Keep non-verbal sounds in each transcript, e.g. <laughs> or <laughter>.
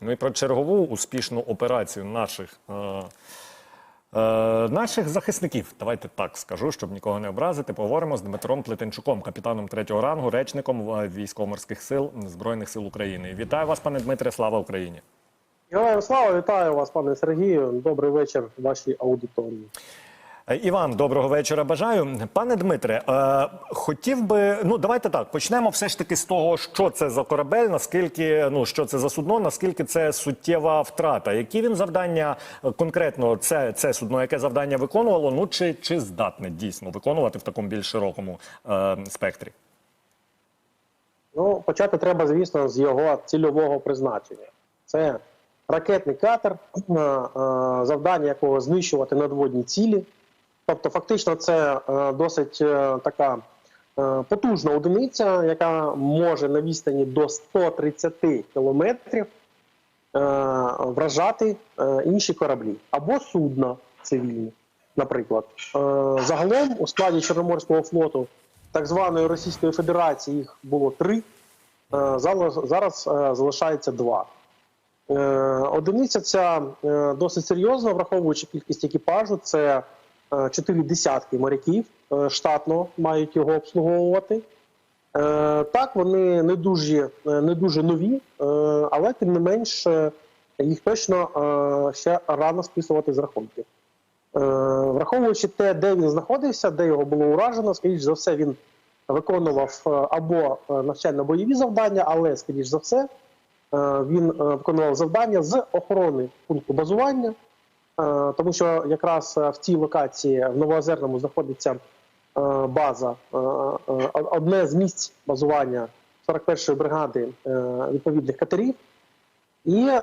Ну і про чергову успішну операцію наших. Е, е, Наших захисників, давайте так скажу, щоб нікого не образити. Поговоримо з Дмитром Плетенчуком, капітаном третього рангу, речником військово-морських сил Збройних сил України. Вітаю вас, пане Дмитре. Слава Україні! Героям слава, вітаю вас, пане Сергію. Добрий вечір вашій аудиторії. І вам доброго вечора бажаю. Пане Дмитре, е, хотів би, ну давайте так, почнемо все ж таки з того, що це за корабель, наскільки, ну, що це за судно, наскільки це суттєва втрата. Які він завдання е, конкретно це, це судно, яке завдання виконувало, ну чи, чи здатне дійсно виконувати в такому більш широкому е, спектрі? Ну, почати треба, звісно, з його цільового призначення. Це ракетний катер, е, е, завдання якого знищувати надводні цілі. Тобто, фактично, це е, досить е, така е, потужна одиниця, яка може на відстані до 130 кілометрів вражати інші кораблі або судна цивільні, наприклад. Загалом у складі Чорноморського флоту так званої Російської Федерації їх було три. Зараз, залишається два. Одиниця ця досить серйозна, враховуючи кількість екіпажу. Це чотири десятки моряків е, штатно мають його обслуговувати. Е, Так, вони не дуже, е, не дуже нові, е, але тим не менш е, їх точно е, ще рано списувати з рахунків. Е, Враховуючи те, де він знаходився, де його було уражено, скоріш за все, він виконував е, або е, навчально-бойові завдання, але, скоріш за все, е, він е, виконував завдання з охорони пункту базування, е, тому що якраз е, в цій локації в Новоозерному знаходиться е, база, е, е, одне з місць базування 41-ї бригади е, відповідних катерів. І е,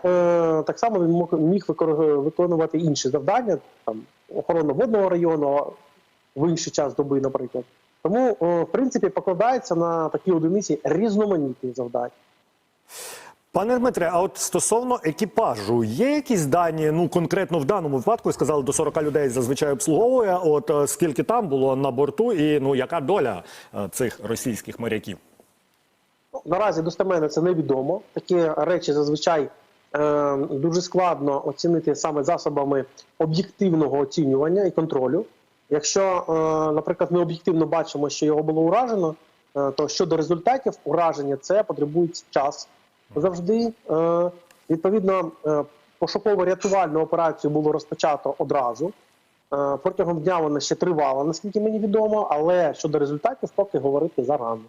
так само він міг виконувати інші завдання, там охорону водного району в інший час доби, наприклад. Тому, в принципі, покладається на такі одиниці різноманітні завдання. Пане Дмитре, а от стосовно екіпажу, є якісь дані, ну конкретно в даному випадку сказали, до 40 людей зазвичай обслуговує. От е, скільки там було на борту, і ну яка доля е, цих російських моряків? Ну, Наразі достеменно це невідомо. Такі речі зазвичай е, дуже складно оцінити саме засобами об'єктивного оцінювання і контролю. Якщо, е, наприклад, ми об'єктивно бачимо, що його було уражено, е, то щодо результатів ураження це потребує час завжди. Е, відповідно, е, пошуково-рятувальну операцію було розпочато одразу. Е, протягом дня вона ще тривала, наскільки мені відомо, але щодо результатів поки говорити зарано.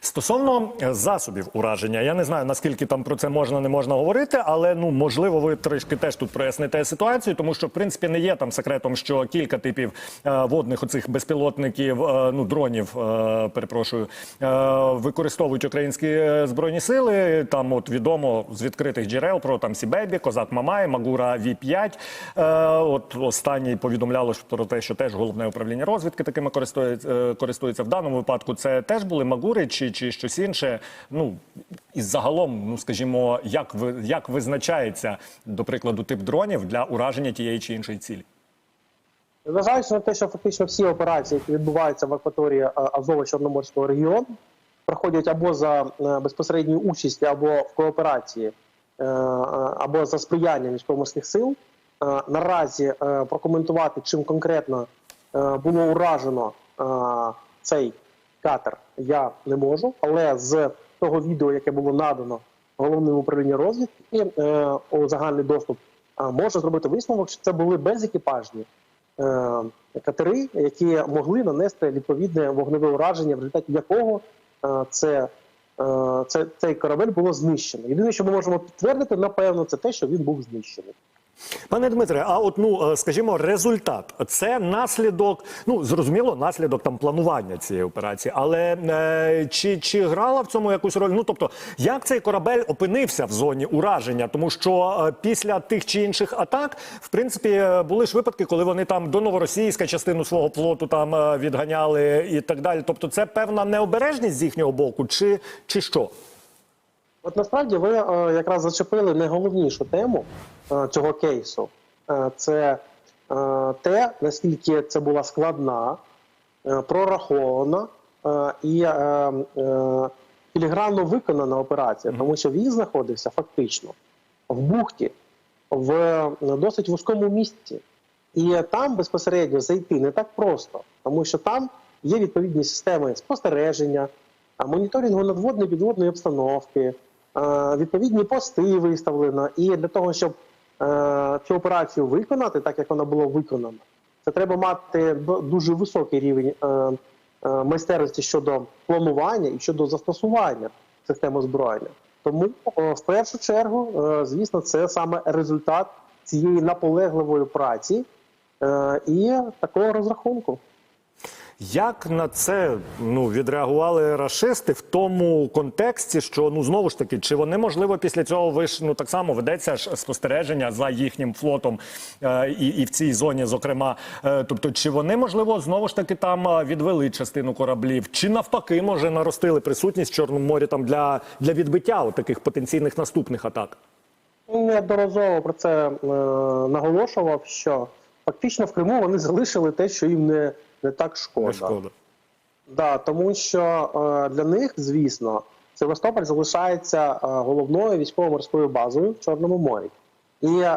Стосовно е, засобів ураження, я не знаю наскільки там про це можна не можна говорити, але ну можливо, ви трішки теж тут проясните ситуацію, тому що в принципі не є там секретом, що кілька типів е, водних оцих безпілотників, ну дронів, перепрошую, використовують українські збройні сили. Там от відомо з відкритих джерел про там Сібебі, Козак Мамай, Магура Ві 5 е, От останній повідомляло про те, що теж головне управління розвідки такими користується, е, користується в даному випадку. Це теж були Магури чи, чи щось інше. Ну і загалом, ну скажімо, як ви як визначається до прикладу тип дронів для ураження тієї чи іншої цілі? Зважаючи на те, що фактично всі операції, які відбуваються в акваторії е, Азово-Чорноморського регіону, проходять або за е, безпосередньою участі, або в кооперації, або за сприянням військово-морських сил. Е, Наразі е, прокоментувати, чим конкретно е, було уражено цей катер, я не можу. Але з того відео, яке було надано головним управлінням розвідки у загальний доступ, е, можна зробити висновок, що це були безекіпажні катери, які могли нанести відповідне вогневе ураження, в результаті якого це, це, цей корабель було знищено. Єдине, що ми можемо підтвердити, напевно, це те, що він був знищений. Пане Дмитре, а от ну е, скажімо, результат це наслідок, ну зрозуміло, наслідок там планування цієї операції, але е, чи, чи грала в цьому якусь роль? Ну тобто, як цей корабель опинився в зоні ураження? Тому що е, після тих чи інших атак, в принципі, е, були ж випадки, коли вони там до новоросійська частину свого флоту там е, відганяли і так далі. Тобто, це певна необережність з їхнього боку, чи, чи що? От насправді ви е, якраз зачепили найголовнішу тему цього кейсу. Е, це е, те, наскільки це була складна, е, прорахована е, і е, е, філігранно виконана операція, тому що він знаходився фактично в бухті, в е, досить вузькому місці. І там безпосередньо зайти не так просто, тому що там є відповідні системи спостереження, моніторингу надводної підводної обстановки, відповідні пости виставлено. І для того, щоб е, цю операцію виконати, так як вона була виконана, це треба мати дуже високий рівень е, е, майстерності щодо планування і щодо застосування систем озброєння. Тому в першу чергу, е, звісно, це саме результат цієї наполегливої праці е, і такого розрахунку. Як на це ну відреагували рашисти в тому контексті, що ну знову ж таки, чи вони можливо після цього ви ж ну так само ведеться ж спостереження за їхнім флотом е, і, і в цій зоні, зокрема, Е, тобто, чи вони можливо знову ж таки там е, відвели частину кораблів, чи навпаки, може наростили присутність в Чорному морі там для, для відбиття таких потенційних наступних атак? Неодноразово про це е, наголошував, що фактично в Криму вони залишили те, що їм не, не так шкода. Не шкода. Да, тому що е, для них, звісно, Севастополь залишається е, головною військово-морською базою в Чорному морі. І е,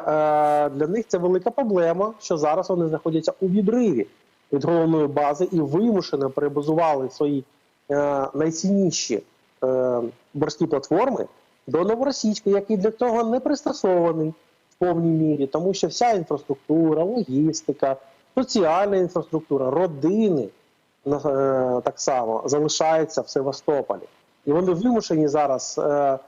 для них це велика проблема, що зараз вони знаходяться у відриві від головної бази і вимушено перебазували свої е, найцінніші е, морські платформи до новоросійської, який для цього не пристосований в повній мірі, тому що вся інфраструктура, логістика, соціальна інфраструктура, родини е, так само залишаються в Севастополі. І вони вимушені зараз, е, е,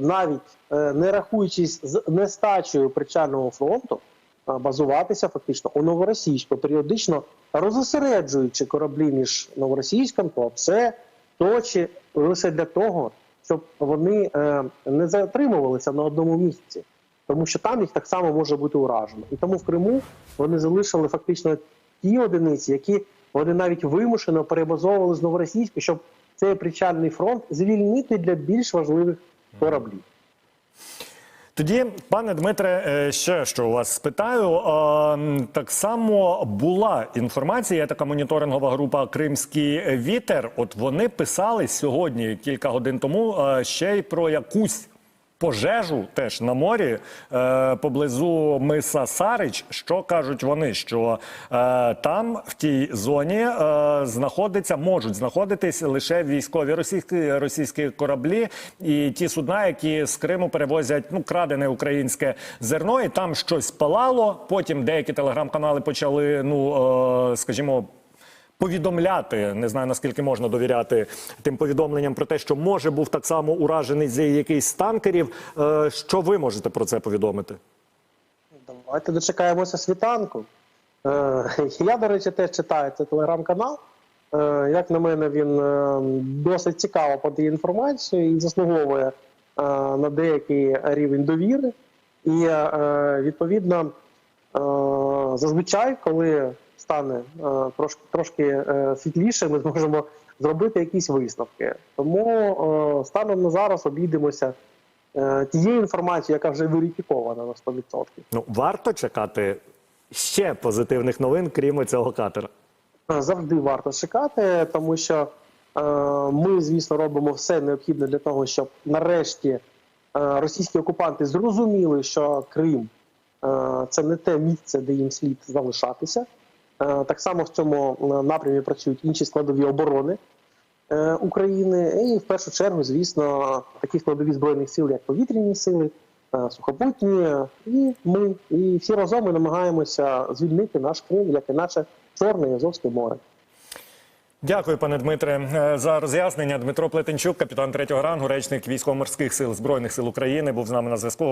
навіть не рахуючись з нестачею причального фронту, базуватися фактично у новоросійську, періодично розосереджуючи кораблі між новоросійськом, то це точі лише для того, щоб вони не затримувалися на одному місці, тому що там їх так само може бути уражено. І тому в Криму вони залишили фактично ті одиниці, які вони навіть вимушено перебазовували з новоросійську, щоб цей причальний фронт звільнити для більш важливих кораблів. Тоді, пане Дмитре, е, ще що у вас спитаю. Так само була інформація, така моніторингова група Кримський вітер. От вони писали сьогодні, кілька годин тому, е, ще й про якусь. Пожежу теж на морі е, поблизу миса Сарич. Що кажуть вони? Що е, там в тій зоні е, знаходиться, можуть знаходитись лише військові російські російські кораблі і ті судна, які з Криму перевозять ну крадене українське зерно, і там щось палало. Потім деякі телеграм-канали почали, ну е, скажімо. Повідомляти, не знаю наскільки можна довіряти тим повідомленням про те, що може був так само уражений з якийсь з танкерів. Е, Що ви можете про це повідомити? Давайте дочекаємося світанку. Е, <laughs> я, до речі, теж читаю цей телеграм-канал. Е, як на мене, він досить цікаво подає інформацію і заслуговує на деякий рівень довіри. І відповідно, зазвичай, коли стане е, трошки, трошки е, світліше, ми зможемо зробити якісь висновки. Тому е, станом на зараз обійдемося тією інформацією, яка вже верифікована на 100%. Ну варто чекати ще позитивних новин, крім цього катера. Завжди варто чекати, тому що е, ми, звісно, робимо все необхідне для того, щоб нарешті е, російські окупанти зрозуміли, що Крим е, це не те місце, де їм слід залишатися. Е, так само в цьому е, напрямі працюють інші складові оборони е, України, і в першу чергу, звісно, такі складові збройних сил, як повітряні сили, сухопутні, і ми, і всі разом ми намагаємося звільнити наш Крим, як і наше Чорне і Азовське море. Дякую, пане Дмитре, за роз'яснення. Дмитро Плетенчук, капітан третього рангу, речник військово-морських сил збройних сил України, був з нами на зв'язку.